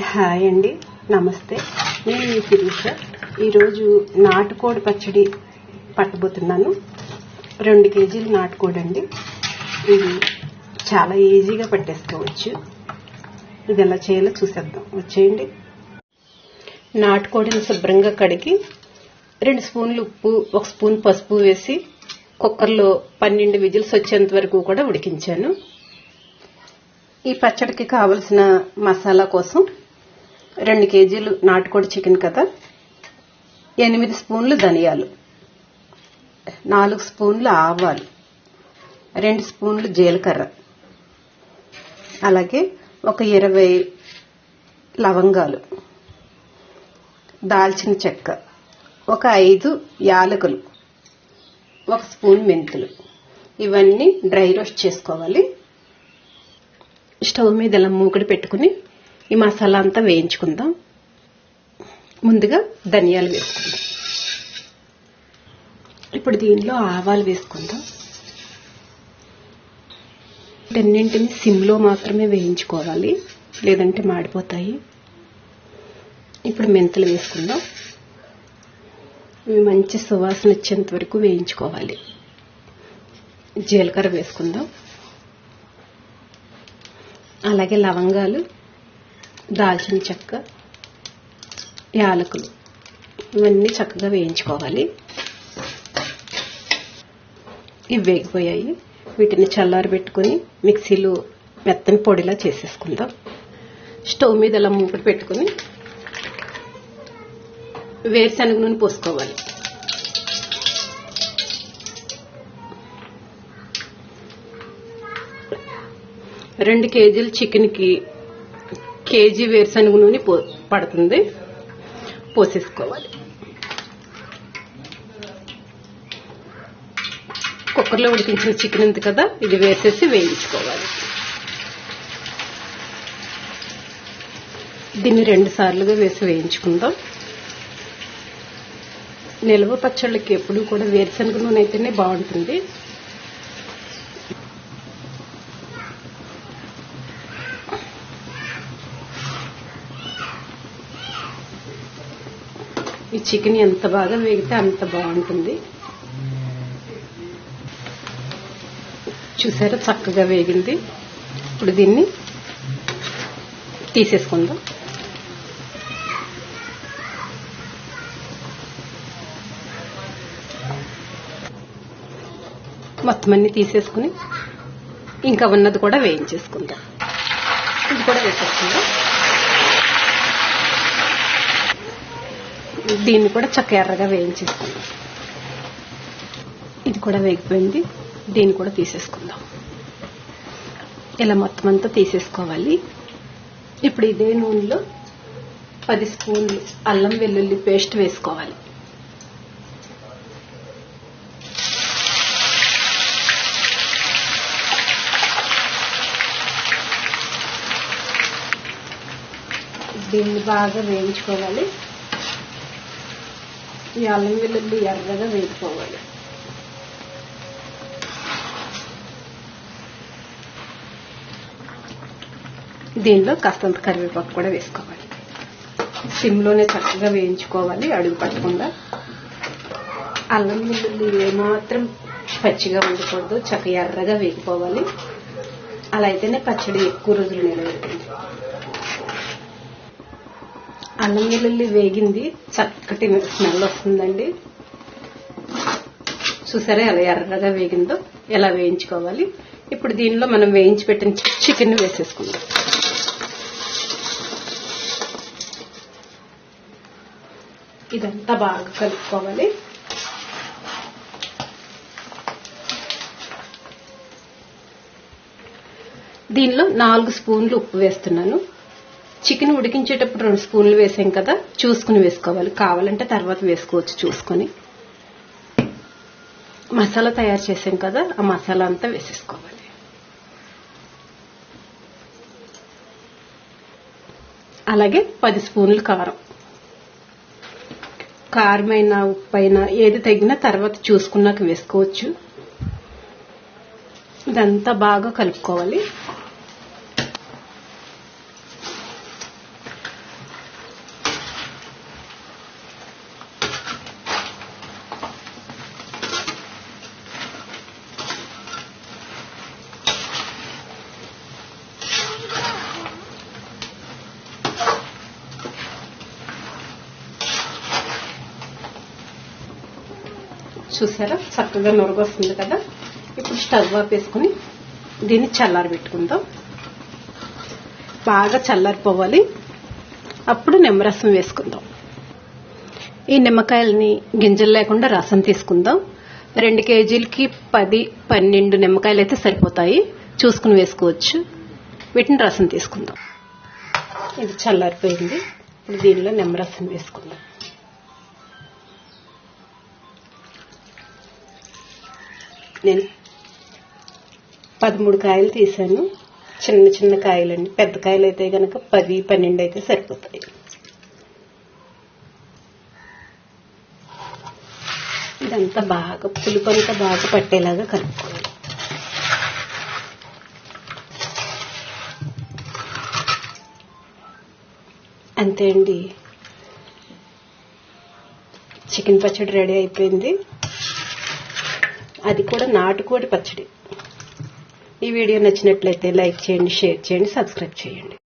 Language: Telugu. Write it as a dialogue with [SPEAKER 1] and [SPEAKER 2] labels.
[SPEAKER 1] హాయ్ అండి. నమస్తే. నేను మీ శిరీష. ఈరోజు నాటుకోడి పచ్చడి పట్టబోతున్నాను. రెండు కేజీలు నాటుకోడి అండి. ఇది చాలా ఈజీగా పట్టేసుకోవచ్చు. ఇది ఎలా చేయాలో చూసేద్దాం. వచ్చేయండి. నాటుకోడిని శుభ్రంగా కడిగి రెండు స్పూన్లు ఉప్పు ఒక స్పూన్ పసుపు వేసి కుక్కర్లో పన్నెండు విజిల్స్ వచ్చేంత వరకు కూడా ఉడికించాను. ఈ పచ్చడికి కావలసిన మసాలా కోసం రెండు కేజీలు నాటుకోడి చికెన్ కదా. ఎనిమిది స్పూన్లు ధనియాలు. నాలుగు స్పూన్లు ఆవాలు. రెండు స్పూన్లు జీలకర్ర. అలాగే ఒక ఇరవై లవంగాలు. దాల్చిన చెక్క. ఒక ఐదు యాలకులు. ఒక స్పూన్ మెంతులు. ఇవన్నీ డ్రై రోస్ట్ చేసుకోవాలి. స్టవ్ మీద ఇలా మూకుడు పెట్టుకుని ఈ మసాలా అంతా వేయించుకుందాం. ముందుగా ధనియాలు వేసుకుందాం. ఇప్పుడు దీనిలో ఆవాలు వేసుకుందాం. వీటన్నింటిని సిమ్లో మాత్రమే వేయించుకోవాలి లేదంటే మాడిపోతాయి. ఇప్పుడు మెంతులు వేసుకుందాం. ఇవి మంచి సువాసన వచ్చేంత వరకు వేయించుకోవాలి. జీలకర్ర వేసుకుందాం. అలాగే లవంగాలు దాల్చిన చెక్క యాలకులు ఇవన్నీ చక్కగా వేయించుకోవాలి. ఇవి వేగిపోయాయి. వీటిని చల్లారి పెట్టుకుని మిక్సీలో మెత్తని పొడిలా చేసేసుకుందాం. స్టవ్ మీద ఇలా మూకుడు పెట్టుకుని వేరుశనగ నూనె పోసుకోవాలి. రెండు కేజీలు చికెన్కి కేజీ వేరుశనగ నూనె పో పడుతుంది. పోసేసుకోవాలి. కుక్కర్లో ఉడికించిన చికెన్ ఉంది కదా ఇది వేసేసి వేయించుకోవాలి. దీన్ని రెండు సార్లుగా వేసి వేయించుకుందాం. నిల్వ పచ్చళ్ళకి ఎప్పుడు కూడా వేరుశనగ నూనె అయితేనే బాగుంటుంది. ఈ చికెన్ ఎంత బాగా వేగితే అంత బాగుంటుంది. చూసారా చక్కగా వేగింది. ఇప్పుడు దీన్ని తీసేసుకుందాం. మొత్తం అన్ని తీసేసుకుని ఇంకా ఉన్నది కూడా వేయించేసుకుందాం. ఇది కూడా వేసేసుకుందాం. దీన్ని కూడా చక్క ఎర్రగా వేయించేసుకుందాం. ఇది కూడా వేగిపోయింది. దీన్ని కూడా తీసేసుకుందాం. ఇలా మొత్తం అంతా తీసేసుకోవాలి. ఇప్పుడు ఇదే నూనెలో పది స్పూన్లు అల్లం వెల్లుల్లి పేస్ట్ వేసుకోవాలి. దీన్ని బాగా వేయించుకోవాలి. ఈ అల్లం వెల్లుల్లి ఎర్రగా వేసుకోవాలి దీనిలో కాస్తంత కరివేపాకు కూడా వేసుకోవాలి. సిమ్లోనే చక్కగా వేయించుకోవాలి అడుగు పట్టకుండా. అల్లం వెల్లుల్లి ఏమాత్రం పచ్చిగా ఉండకూడదు చక్క ఎర్రగా వేగిపోవాలి. అలా అయితేనే పచ్చడి ఎక్కువ రోజులు నిలబెడుతుంది. అల్లం వెల్లుల్లి వేగింది. చక్కటి స్మెల్ వస్తుందండి. చూసారా ఎలా ఎర్రగా వేగిందో ఎలా వేయించుకోవాలి. ఇప్పుడు దీనిలో మనం వేయించి పెట్టిన చికెన్ వేసేసుకుందాం. ఇదంతా బాగా కలుపుకోవాలి. దీనిలో నాలుగు స్పూన్లు ఉప్పు వేస్తున్నాను. చికెన్ ఉడికించేటప్పుడు రెండు స్పూన్లు వేసాం కదా చూసుకుని వేసుకోవాలి. కావాలంటే తర్వాత వేసుకోవచ్చు చూసుకొని. మసాలా తయారు చేసాం కదా ఆ మసాలా అంతా వేసేసుకోవాలి. అలాగే పది స్పూన్లు కారం. కారమైనా ఉప్పైనా ఏది తగినా తర్వాత చూసుకున్నాక వేసుకోవచ్చు. ఇదంతా బాగా కలుపుకోవాలి. చూసారా? చక్కగా నురగొస్తుంది కదా? ఇప్పుడు స్టవ్ ఆపేసుకుని దీన్ని చల్లారి పెట్టుకుందాం. బాగా చల్లారిపోవాలి. అప్పుడు నిమ్మరసం వేసుకుందాం. ఈ నిమ్మకాయలని గింజలు లేకుండా రసం తీసుకుందాం. రెండు కేజీలకి పది పన్నెండు నిమ్మకాయలు అయితే సరిపోతాయి. చూసుకుని వేసుకోవచ్చు. వీటిని రసం తీసుకుందాం. ఇది చల్లారిపోయింది. ఇప్పుడు దీనిలో నిమ్మరసం వేసుకుందాం. నేను పదమూడు కాయలు తీసాను చిన్న చిన్న కాయలండి. పెద్ద కాయలు అయితే కనుక పది పన్నెండు అయితే సరిపోతాయి. ఇదంతా బాగా పులుపు అంతా బాగా పట్టేలాగా కలుపుకోవాలి. అంతే అండి. చికెన్ పచ్చడి రెడీ అయిపోయింది. అది కూడా నాటుకోడి పచ్చడి. ఈ వీడియో నచ్చినట్లయితే లైక్ చేయండి షేర్ చేయండి సబ్స్క్రైబ్ చేయండి.